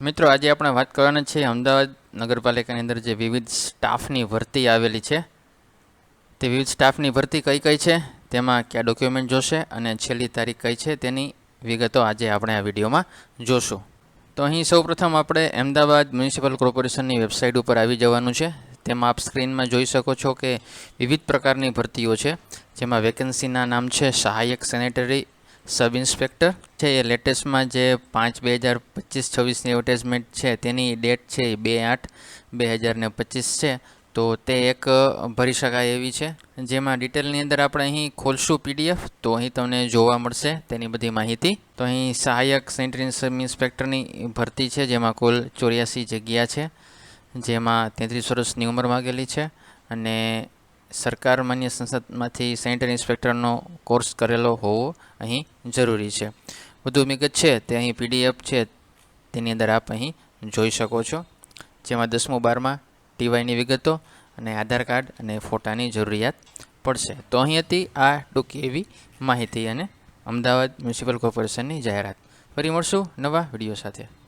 મિત્રો, આજે આપણે વાત કરવાના છે અમદાવાદ નગરપાલિકાની અંદર જે વિવિધ સ્ટાફની ભરતી આવેલી છે. તે વિવિધ સ્ટાફની ભરતી કઈ કઈ છે, તેમાં કયા ડોક્યુમેન્ટ જોશે અને છેલ્લી તારીખ કઈ છે તેની વિગતો આજે આપણે આ વિડીયોમાં જોશું. તો અહીં સૌપ્રથમ આપણે અમદાવાદ મ્યુનિસિપલ કોર્પોરેશનની વેબસાઇટ ઉપર આવી જવાનું છે. તેમાં આપ સ્ક્રીનમાં જોઈ શકો છો કે વિવિધ પ્રકારની ભરતીઓ છે, જેમાં વેકેન્સીના નામ છે, સહાયક સેનેટરી સબ ઇન્સ્પેક્ટર છે. એ લેટેસ્ટમાં જે પાંચ બે હજાર પચીસ છવ્વીસની એડવર્ટાઇઝમેન્ટ છે, તેની ડેટ છે એ બે આઠ બે હજાર ને પચીસ છે. તો તે એક ભરી શકાય એવી છે. જેમાં ડિટેલની અંદર આપણે અહીં ખોલશું પીડીએફ તો અહીં તમને જોવા મળશે તેની બધી માહિતી. તો અહીં સહાયક સેન્ટ્રી સબ ઇન્સ્પેક્ટરની ભરતી છે, જેમાં કુલ ચોર્યાસી જગ્યા છે, જેમાં તેત્રીસ વર્ષની ઉંમર માગેલી છે. અને સરકાર માન્ય સંસદમાંથી સેન્ટર ઇન્સ્પેક્ટરનો કોર્સ કરેલો હોવો અહીં જરૂરી છે. વધુ વિગત છે તે અહીં પીડીએફ છે, તેની અંદર આપ અહીં જોઈ શકો છો. જેમાં દસમું બારમાં ટીવાયની વિગતો અને આધાર કાર્ડ અને ફોટાની જરૂરિયાત પડશે. તો અહીં હતી આ ટૂંકી એવી માહિતી અને અમદાવાદ મ્યુનિસિપલ કોર્પોરેશનની જાહેરાત. ફરી મળશું નવા વીડિયો સાથે.